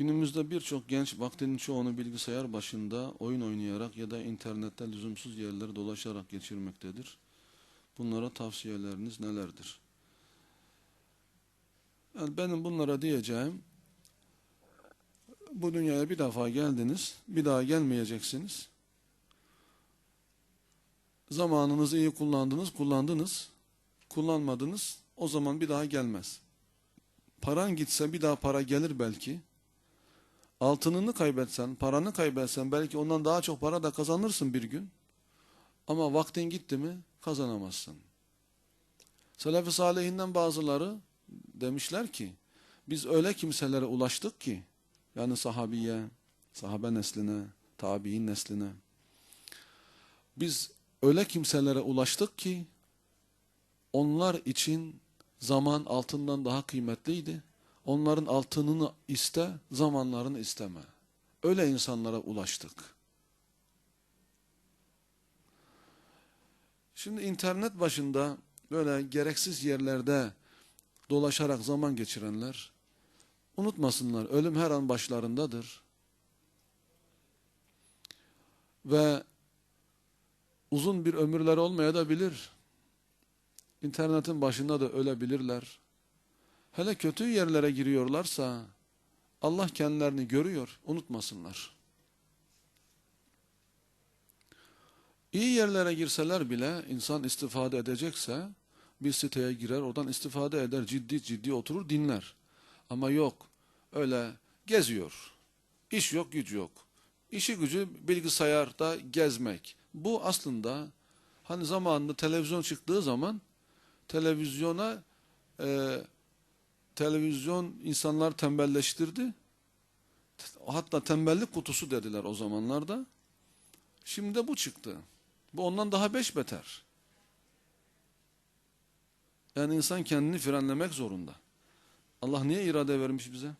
Günümüzde birçok genç vaktinin çoğunu bilgisayar başında oyun oynayarak ya da internette lüzumsuz yerleri dolaşarak geçirmektedir. Bunlara tavsiyeleriniz nelerdir? Yani benim bunlara diyeceğim, bu dünyaya bir defa geldiniz, bir daha gelmeyeceksiniz. Zamanınızı iyi kullandınız, kullandınız. Kullanmadınız, o zaman bir daha gelmez. Paran gitse bir daha para gelir belki. Altınını kaybetsen, paranı kaybetsen belki ondan daha çok para da kazanırsın bir gün. Ama vaktin gitti mi kazanamazsın. Selefi salihinden bazıları demişler ki biz öyle kimselere ulaştık ki yani sahabiye, sahabe nesline, tabi'in nesline biz öyle kimselere ulaştık ki onlar için zaman altından daha kıymetliydi. Onların altınını iste, zamanlarını isteme. Öyle insanlara ulaştık. Şimdi internet başında böyle gereksiz yerlerde dolaşarak zaman geçirenler unutmasınlar ölüm her an başlarındadır. Ve uzun bir ömürleri olmaya da bilir. İnternetin başında da ölebilirler. Hele kötü yerlere giriyorlarsa Allah kendilerini görüyor, unutmasınlar. İyi yerlere girseler bile insan istifade edecekse bir siteye girer, oradan istifade eder, ciddi ciddi oturur, dinler. Ama yok, öyle geziyor. İş yok, güç yok. İşi gücü bilgisayarda gezmek. Bu aslında hani zamanında televizyon çıktığı zaman televizyona e, televizyon insanlar tembelleştirdi. Hatta tembellik kutusu dediler o zamanlarda. Şimdi de bu çıktı. Bu ondan daha beş beter. Yani insan kendini frenlemek zorunda. Allah niye irade vermiş bize?